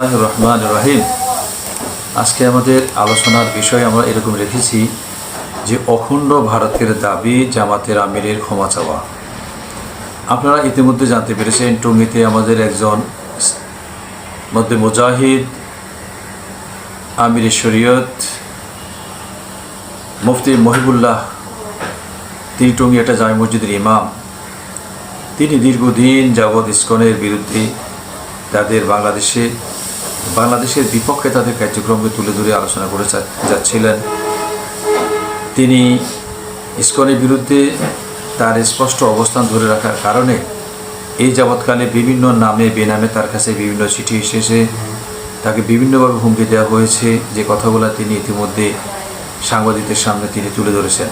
রহমান রহিম আজকে আমাদের আলোচনার বিষয় আমরা এরকম রেখেছি যে অখণ্ড ভারতের দাবি জামাতের আমিরের ক্ষমা চাওয়া। আপনারা ইতিমধ্যে জানতে পেরেছেন, টঙ্গিতে আমাদের একজন মধ্যে মুজাহিদ আমির শরীয়ত মুফতি মহিবুল্লাহ, তিনি টঙ্গী একটা জামে মসজিদের ইমাম। তিনি দীর্ঘদিন যাবৎ ইস্কনের বিরুদ্ধে তাদের বাংলাদেশে বাংলাদেশের বিপক্ষে তাদের কার্যক্রমকে তুলে ধরে আলোচনা করে যাচ্ছিলেন। তিনি ইস্কনের বিরুদ্ধে তার স্পষ্ট অবস্থান ধরে রাখার কারণে এই যাবৎকালে বিভিন্ন নামে, বেনামে তার কাছে বিভিন্ন চিঠি এসেছে তাকে বিভিন্নভাবে হুমকি দেওয়া হয়েছে। যে কথাগুলো তিনি ইতিমধ্যে সাংবাদিকদের সামনে তিনি তুলে ধরেছেন।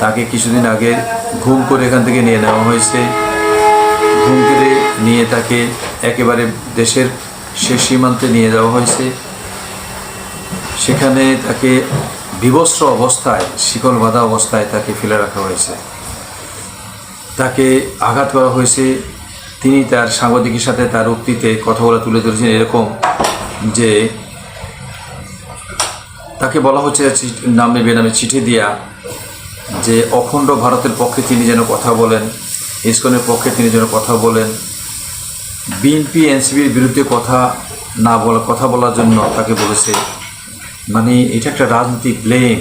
তাকে কিছুদিন আগে ঘুম করে এখান থেকে নিয়ে নেওয়া হয়েছে। ঘুম করে নিয়ে তাকে একেবারে দেশের শেষ সীমান্তে নিয়ে যাওয়া হয়েছে। সেখানে তাকে বিবস্ত্র অবস্থায়, শিকল বাঁধা অবস্থায় তাকে ফেলে রাখা হয়েছে। তাকে আঘাত করা হয়েছে। তিনি তার সাংবাদিকের সাথে তার উক্তিতে কথা বলা তুলে ধরেছেন এরকম যে তাকে বলা হচ্ছে নামে বেনামে চিঠি দিয়া যে অখণ্ড ভারতের পক্ষে তিনি যেন কথা বলেন, ইস্কনের পক্ষে তিনি যেন কথা বলেন বিএনপি এনসিবির বিরুদ্ধে কথা না বলা, কথা বলার জন্য তাকে বলেছে মানে এটা একটা রাজনৈতিক ব্লেম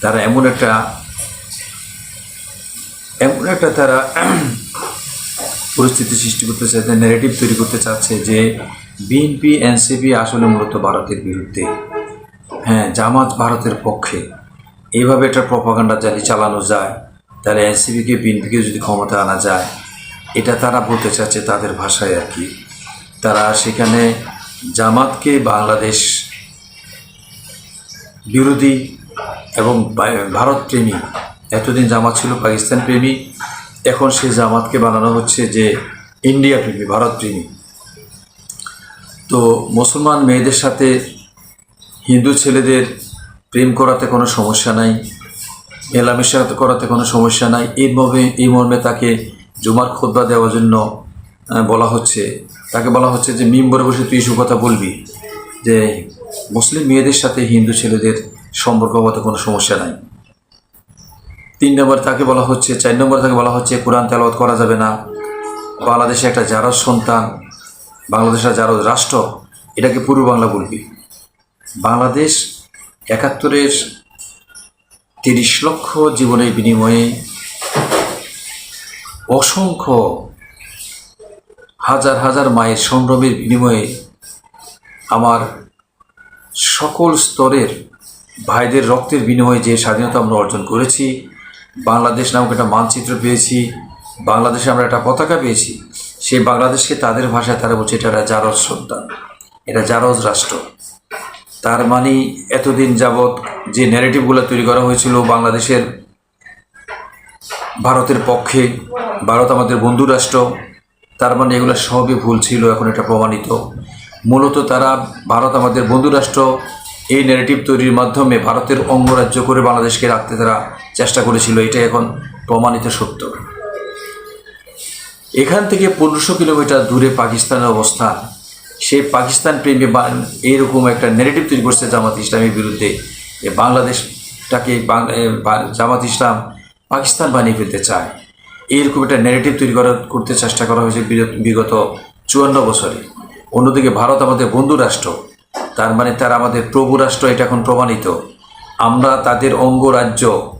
তারা এমন একটা এমন একটা তারা পরিস্থিতি সৃষ্টি করতে চাইছে নেগেটিভ তৈরি করতে চাচ্ছে যে বিএনপি, এনসিপি আসলে মূলত ভারতের বিরুদ্ধে। হ্যাঁ জামাত ভারতের পক্ষে। এইভাবে একটা প্রপাগান্ডা যদি চালানো যায়, তাহলে এনসিপিকে, বিএনপিকে যদি ক্ষমতা আনা যায় এটা তারা বলতে চাচ্ছে তাদের ভাষায় আর কি। তারা সেখানে জামাতকে বাংলাদেশ বিরোধী এবং ভারত প্রেমী। এতদিন জামাত ছিল পাকিস্তান প্রেমী। এখন সে জামাতকে বানানো হচ্ছে যে ইন্ডিয়া প্রেমী, ভারত প্রেমী। তো মুসলমান মেয়েদের সাথে হিন্দু ছেলেদের প্রেম করাতে কোনো সমস্যা নাই, মেলামেশা করাতে কোনো সমস্যা নাই। এই মর্মে এই মর্মে তাকে জুমার খোদ্া দেওয়ার জন্য বলা হচ্ছে, তাকে বলা হচ্ছে যে মিম্বরে বসে তুই এসব কথা বলবি, যে মুসলিম মেয়েদের সাথে হিন্দু ছেলেদের সম্পর্ক হতে কোনো সমস্যা নাই। তিন নম্বর তাকে বলা হচ্ছে, চার নম্বর তাকে বলা হচ্ছে, কোরআন তেলাওয়াত করা যাবে না। বাংলাদেশে একটা জারজ সন্তান, বাংলাদেশের জারজ রাষ্ট্র, এটাকে পূর্ব বাংলা বলবি। বাংলাদেশ একাত্তরের তিরিশ লক্ষ জীবনের বিনিময়ে অসংখ্য হাজার হাজার মায়ের সংগ্রামের বিনিময়ে আমার সকল স্তরের ভাইদের রক্তের বিনিময়ে যে স্বাধীনতা আমরা অর্জন করেছি, বাংলাদেশ নামক একটা মানচিত্র পেয়েছি, বাংলাদেশে আমরা একটা পতাকা পেয়েছি, সেই বাংলাদেশকে তাদের ভাষায় তারা বলছে এটা একটা জারজ সন্তান, এটা জারজ রাষ্ট্র। তার মানে এতদিন যাবৎ যে ন্যারেটিভগুলো তৈরি করা হয়েছিল বাংলাদেশের ভারতের পক্ষে, ভারত আমাদের বন্ধু রাষ্ট্র তার মানে এগুলো সবই ভুল ছিল, এখন এটা প্রমাণিত। মূলত তারা, ভারত আমাদের বন্ধু রাষ্ট্র এই ন্যারেটিভ তৈরির মাধ্যমে ভারতের অঙ্গরাজ্য করে বাংলাদেশকে রাখতে তারা চেষ্টা করেছিল এটা এখন প্রমাণিত সত্য। এখান থেকে পনেরোশো কিলোমিটার দূরে পাকিস্তানের অবস্থান। সেই পাকিস্তান প্রেমী এইরকম একটা নেগেটিভ তৈরি করছে জামাত ইসলামের বিরুদ্ধে। বাংলাদেশটাকে জামাত ইসলাম পাকিস্তান বানিয়ে ফেলতে চায়। এইরকম একটা নেগেটিভ তৈরি করা করতে চেষ্টা করা হয়েছে বিগত- চুয়ান্ন বছরে। অন্যদিকে ভারত আমাদের বন্ধু রাষ্ট্র। তার মানে তারা আমাদের প্রভু রাষ্ট্র এটা এখন প্রমাণিত। আমরা তাদের অঙ্গরাজ্য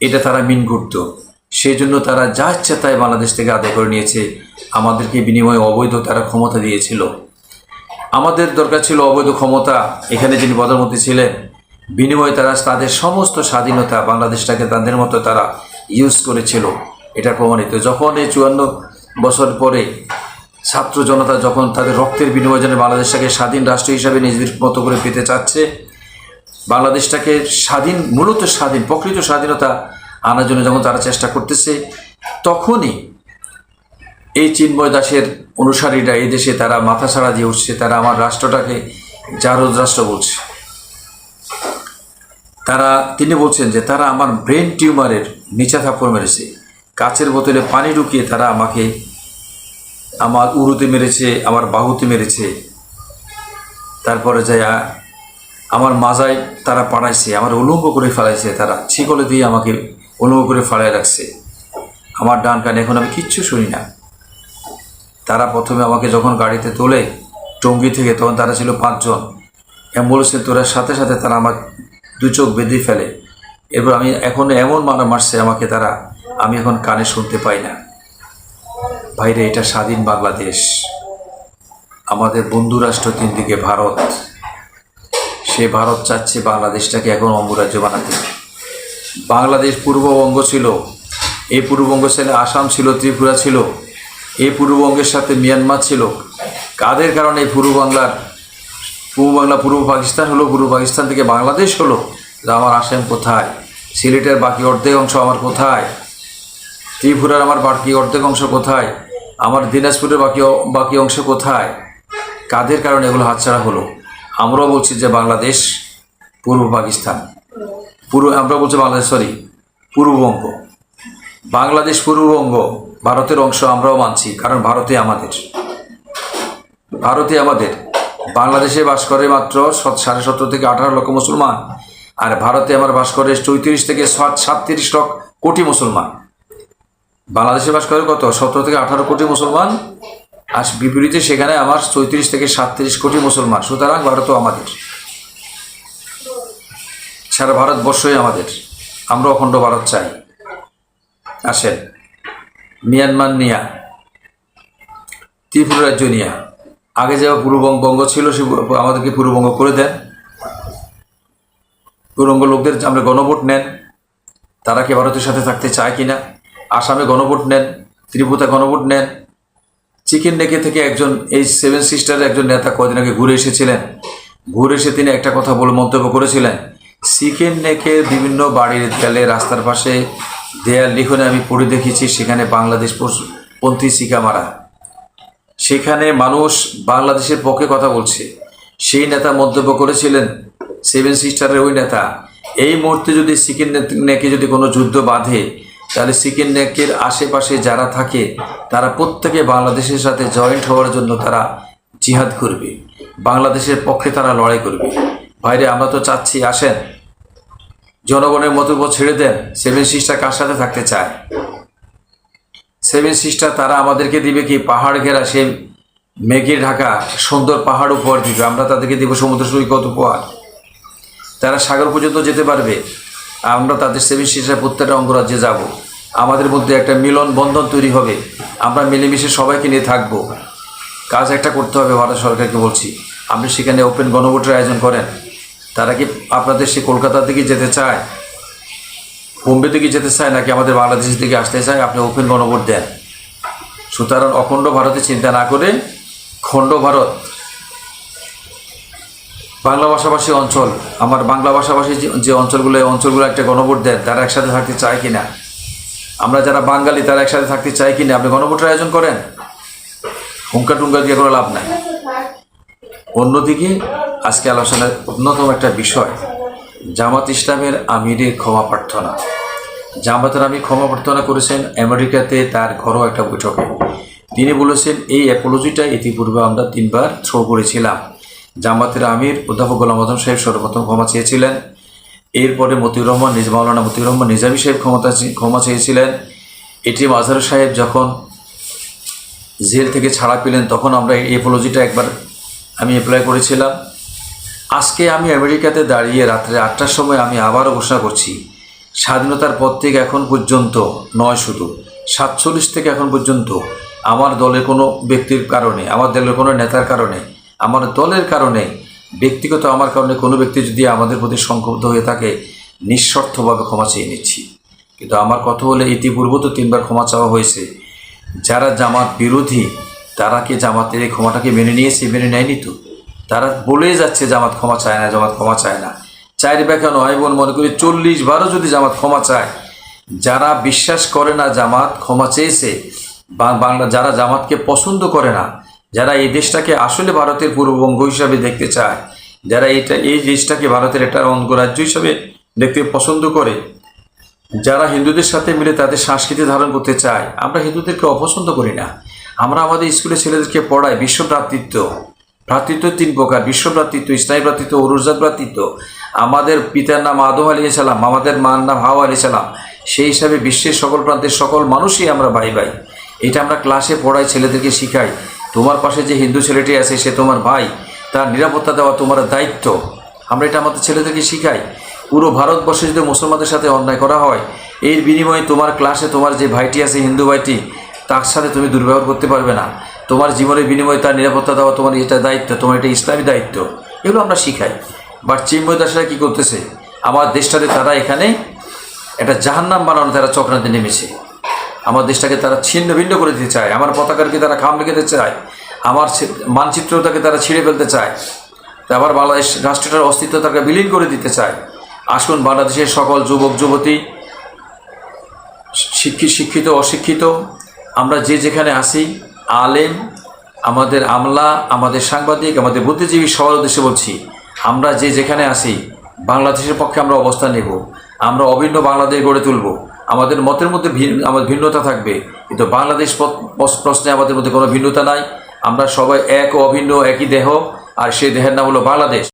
এটা তারা মিন করত। সেই জন্য তারা যা ইচ্ছা তাই বাংলাদেশ থেকে আদায় করে নিয়েছে। আমাদেরকে বিনিময়ে অবৈধ তারা ক্ষমতা দিয়েছিল। আমাদের দরকার ছিল অবৈধ ক্ষমতা। এখানে যিনি প্রধানমন্ত্রী ছিলেন বিনিময়ে তারা তাদের সমস্ত স্বাধীনতা বাংলাদেশটাকে তাদের মতো তারা ইউজ করেছিল। এটা প্রমাণিত। যখন এই চুয়ান্ন বছর পরে ছাত্র জনতা যখন তাদের রক্তের বিনিময়ে বাংলাদেশটাকে স্বাধীন রাষ্ট্র হিসাবে নিজেদের মতো করে পেতে চাচ্ছে, বাংলাদেশটাকে স্বাধীন, মূলত স্বাধীন, প্রকৃত স্বাধীনতা আনার জন্য যখন তারা চেষ্টা করতেছে, তখনই এই চিন্ময় দাসের অনুসারীরা এই দেশে তারা মাথা ছাড়া দিয়ে উঠছে, তারা আমার রাষ্ট্রটাকে জারদ রাষ্ট্র বলছে। তারা, তিনি বলছেন যে তারা আমার ব্রেন টিউমারের নিচা থাপ্পড় মেরেছে। কাচের বোতলে পানি ঢুকিয়ে তারা আমাকে আমার উরুতে মেরেছে, আমার বাহুতে মেরেছে। তারপরে যাই আমার মাজায় তারা পাড়াইছে, আমার উলঙ্গ করে ফেলাইছে তারা। ছিকলে দিয়ে আমাকে উলঙ্গ করে ফেলাই রাখছে। আমার ডান কানে এখন আমি কিচ্ছু শুনি না। তারা প্রথমে আমাকে যখন গাড়িতে তোলে, টঙ্গি থেকে, তখন তারা ছিল পাঁচজন। অ্যাম্বুলেন্সে তোলার সাথে সাথে তারা আমার দু চোখ বেঁধে ফেলে। এরপর আমি এখন এমন মারা মারছে আমাকে তারা, আমি এখন কানে শুনতে পাই না। বাইরে এটা স্বাধীন বাংলাদেশ। আমাদের বন্ধু রাষ্ট্র তিন দিকে ভারত। সে ভারত চাচ্ছে বাংলাদেশটাকে এখন অঙ্গরাজ্য বানাতে। বাংলাদেশ পূর্ববঙ্গ ছিল, এই পূর্ববঙ্গ ছিল আসাম ছিল, ত্রিপুরা ছিল, এই পূর্ববঙ্গের সাথে মিয়ানমার ছিল। কাদের কারণে এই পূর্ব বাংলার পূর্ব বাংলা পূর্ব পাকিস্তান হলো, পূর্ব পাকিস্তান থেকে বাংলাদেশ হলো। আমার আসাম কোথায়? সিলেটের বাকি অর্ধেক অংশ আমার কোথায়? ত্রিপুরার আমার বাকি অর্ধেক অংশ কোথায়? আমার দিনাজপুরের বাকি বাকি অংশ কোথায়? কাদের কারণে এগুলো হাতছাড়া হলো? আমরাও বলছি যে বাংলাদেশ, পূর্ব পাকিস্তান। পূর্ব, আমরা বলছি বাংলাদেশ সরি পূর্ববঙ্গ। বাংলাদেশ পূর্ববঙ্গ, ভারতের অংশ আমরাও মানছি, কারণ ভারতে আমাদের। ভারতে আমাদের। বাংলাদেশে বাস করে মাত্র সাড়ে সতেরো থেকে আঠারো লক্ষ মুসলমান। আর ভারতে আমার বাস করে চৌত্রিশ থেকে সাত সাতত্রিশ লক্ষ কোটি মুসলমান। বাংলাদেশে বাস করে কত? সতেরো থেকে আঠারো কোটি মুসলমান। আর বিপরীতে সেখানে আমার চৌত্রিশ থেকে সাতত্রিশ কোটি মুসলমান। সুতরাং ভারতও আমাদের। সারা ভারতবর্ষই আমাদের। আমরা অখণ্ড ভারত চাই। আসেন। মিয়ানমার নিয়া। ত্রিপুরা রাজ্য নিয়া। আগে যে পূর্ববঙ্গ ছিল, সে আমাদেরকে পূর্ববঙ্গ করে দেন। পূর্ববঙ্গ লোকদের আমরা গণভোট নেন, তারা কি ভারতের সাথে থাকতে চায় কিনা? আসামে গণভোট নেন ত্রিপুরা গণভোট নেন। চিকেন নেকে থেকে একজন এই সেভেন সিস্টারের একজন নেতা কদিন আগে ঘুরে এসেছিলেন। ঘুরে এসে তিনি একটা কথা বলে মন্তব্য করেছিলেন, চিকেন নেকে বিভিন্ন বাড়ির দেয়ালে, রাস্তার পাশে দেয়াল লিখনে আমি পড়ে দেখেছি, সেখানে বাংলাদেশ পন্থী শিকা মারা সেখানে মানুষ বাংলাদেশের পক্ষে কথা বলছে। সেই নেতা মন্তব্য করেছিলেন সেভেন সিস্টারের ওই নেতা। এই মুহূর্তে যদি সিকিম নেকে যদি কোনো যুদ্ধ বাঁধে, তাহলে সিকিম নেকের আশেপাশে যারা থাকে, তারা প্রত্যেকে বাংলাদেশের সাথে জয়েন্ট হওয়ার জন্য তারা জিহাদ করবে। বাংলাদেশের পক্ষে তারা লড়াই করবে। বাইরে আমরা তো চাচ্ছি, আসেন। জনগণের মন্তব্য ছেড়ে দেন। সেভেন সিস্টার কার সাথে থাকতে চায়? সেভেন সিস্টার তারা আমাদেরকে দিবে কি? পাহাড় ঘেরা সে মেঘে ঢাকা, সুন্দর পাহাড় উপহার দিবে। আমরা তাদেরকে দিব সমুদ্র সৈকত উপহার। তারা সাগর পর্যন্ত যেতে পারবে। আমরা তাদের সেভেন সিস্টার প্রত্যেকটা অঙ্গরাজ্যে যাব। আমাদের মধ্যে একটা মিলন বন্ধন তৈরি হবে। আমরা মিলেমিশে সবাইকে নিয়ে থাকব। কাজ একটা করতে হবে ভারত সরকারকে বলছি। আপনি সেখানে ওপেন গণভোটের আয়োজন করেন। তারা কি আপনাদের সে কলকাতার দিকে যেতে চায়? বোম্বে থেকে যেতে চায় নাকি আমাদের বাংলাদেশ থেকে আসতে চায়, আপনি ওপেন গণভোট দেন। সুতরাং অখণ্ড ভারতে চিন্তা না করে খণ্ড ভারত, বাংলা ভাষাভাষী অঞ্চল, আমার বাংলা ভাষাভাষী যে- অঞ্চলগুলো, এই অঞ্চলগুলো একটা গণভোট দেন, তারা একসাথে থাকতে চায় কি না আমরা যারা বাঙালি, তারা একসাথে থাকতে চাই কি না আপনি গণভোটের আয়োজন করেন? হুঙ্কা টুঙ্কা দিয়ে কোনো লাভ নাই। অন্যদিকে, আজকে আলোচনার অন্যতম একটা বিষয় জামাত ইসলামের আমিরের ক্ষমা প্রার্থনা। জামাতের আমি ক্ষমা প্রার্থনা করেছেন আমেরিকাতে তার ঘরোয়া একটা বৈঠকে। তিনি বলেছেন, এই অ্যাপোলজিটা ইতিপূর্বে আমরা তিনবার থ্রো করেছিলাম। জামাতের আমির অধ্যাপক গোলাম আজম সাহেব সর্বপ্রথম ক্ষমা চেয়েছিলেন। এরপরে মতিউর রহমান, নিজ মাওলানা মতিউর রহমান নিজামী সাহেব ক্ষমতা ক্ষমা চেয়েছিলেন। এটি মাজহার সাহেব যখন জেল থেকে ছাড়া পেলেন, তখন আমরা এই অ্যাপোলজিটা একবার আমি অ্যাপ্লাই করেছিলাম। আজকে আমি আমেরিকাতে দাঁড়িয়ে রাত্রে আটটার সময় আমি আবারও ঘোষণা করছি। স্বাধীনতার পর থেকে এখন পর্যন্ত নয় শুধু, সাতচল্লিশ থেকে এখন পর্যন্ত আমার দলের কোনো ব্যক্তির কারণে, আমার দলের কোনো নেতার কারণে, আমার দলের কারণে, ব্যক্তিগত আমার কারণে কোনো ব্যক্তি যদি আমাদের প্রতি সংক্ষুব্ধ হয়ে থাকে, নিঃস্বার্থভাবে ক্ষমা চেয়ে নিচ্ছি। কিন্তু আমার কথা হলে ইতিপূর্বে তো তিনবার ক্ষমা চাওয়া হয়েছে। যারা জামাত বিরোধী, তারা কি জামাতের এই ক্ষমাটাকে মেনে নিয়েছে, মেনে নেয়নি তো? তারা বলেই যাচ্ছে জামাত ক্ষমা চায় না, জামাত ক্ষমা চায় না। চায়ের ব্যাখ্যা নয় বোন, মনে করি চল্লিশ বারও যদি জামাত ক্ষমা চায়, যারা বিশ্বাস করে না জামাত ক্ষমা চেয়েছে বাংলা যারা জামাতকে পছন্দ করে না, যারা এই দেশটাকে আসলে ভারতের পূর্ববঙ্গ হিসাবে দেখতে চায়, যারা এটা এই দেশটাকে ভারতের একটা অঙ্গরাজ্য হিসাবে দেখতে পছন্দ করে, যারা হিন্দুদের সাথে মিলে তাদের সংস্কৃতি ধারণ করতে চায়, আমরা হিন্দুদেরকে অপছন্দ করি না। আমরা আমাদের স্কুলে ছেলেদেরকে পড়াই বিশ্ব ভ্রাতৃত্ব ভ্রাতৃত্ব তিন প্রকার, বিশ্ব ভ্রাতৃত্ব ইসলামী ভ্রাতৃত্ব অরুজাত ভ্রাতৃত্ব। আমাদের পিতার নাম আদম আলী সালাম, আমাদের মার নাম হাওয়া আলী সালাম। সেই হিসাবে বিশ্বের সকল প্রান্তের সকল মানুষই আমরা ভাই ভাই। এটা আমরা ক্লাসে পড়াই, ছেলেদেরকে শিখাই। তোমার পাশে যে হিন্দু ছেলেটি আছে, সে তোমার ভাই। তার নিরাপত্তা দেওয়া তোমার দায়িত্ব। আমরা এটা আমাদের ছেলেদেরকে শিখাই। পুরো ভারতবর্ষে যদি মুসলমানদের সাথে অন্যায় করা হয়, এর বিনিময়ে তোমার ক্লাসে তোমার যে ভাইটি আছে, হিন্দু ভাইটি, তার সাথে তুমি দুর্ব্যবহার করতে পারবে না। তোমার জীবনের বিনিময়ে তার নিরাপত্তা দেওয়া তোমার এটা দায়িত্ব, তোমার এটা ইসলামী দায়িত্ব, এগুলো আমরা শিখাই। বাট চিন্ময় দাসরা কী করতেছে? আমার দেশটাতে তারা এখানে একটা জাহান্নাম বানানো তারা চক্রান্তে নেমেছে। আমার দেশটাকে তারা ছিন্ন ভিন্ন করে দিতে চায়। আমার পতাকারকে তারা খাম রেখে চায়। আমার মানচিত্রটাকে তারা ছিঁড়ে ফেলতে চায়। আবার বাংলাদেশ রাষ্ট্রটার অস্তিত্ব তাকে বিলীন করে দিতে চায়। আসুন বাংলাদেশের সকল যুবক, যুবতী শিক্ষিত শিক্ষিত, অশিক্ষিত, আমরা যে যেখানে আসি আলেম, আমাদের আমলা, আমাদের সাংবাদিক, আমাদের বুদ্ধিজীবী, সবার উদ্দেশ্যে বলছি, আমরা যে যেখানে আসি বাংলাদেশের পক্ষে আমরা অবস্থান নেব, আমরা অভিন্ন বাংলাদেশ গড়ে তুলব। আমাদের মতের মধ্যে আমাদের ভিন্নতা থাকবে, কিন্তু বাংলাদেশ প্রশ্নে আমাদের মধ্যে কোনো ভিন্নতা নাই। আমরা সবাই এক ও অভিন্ন, একই দেহ, আর সেই দেহের নাম হলো বাংলাদেশ।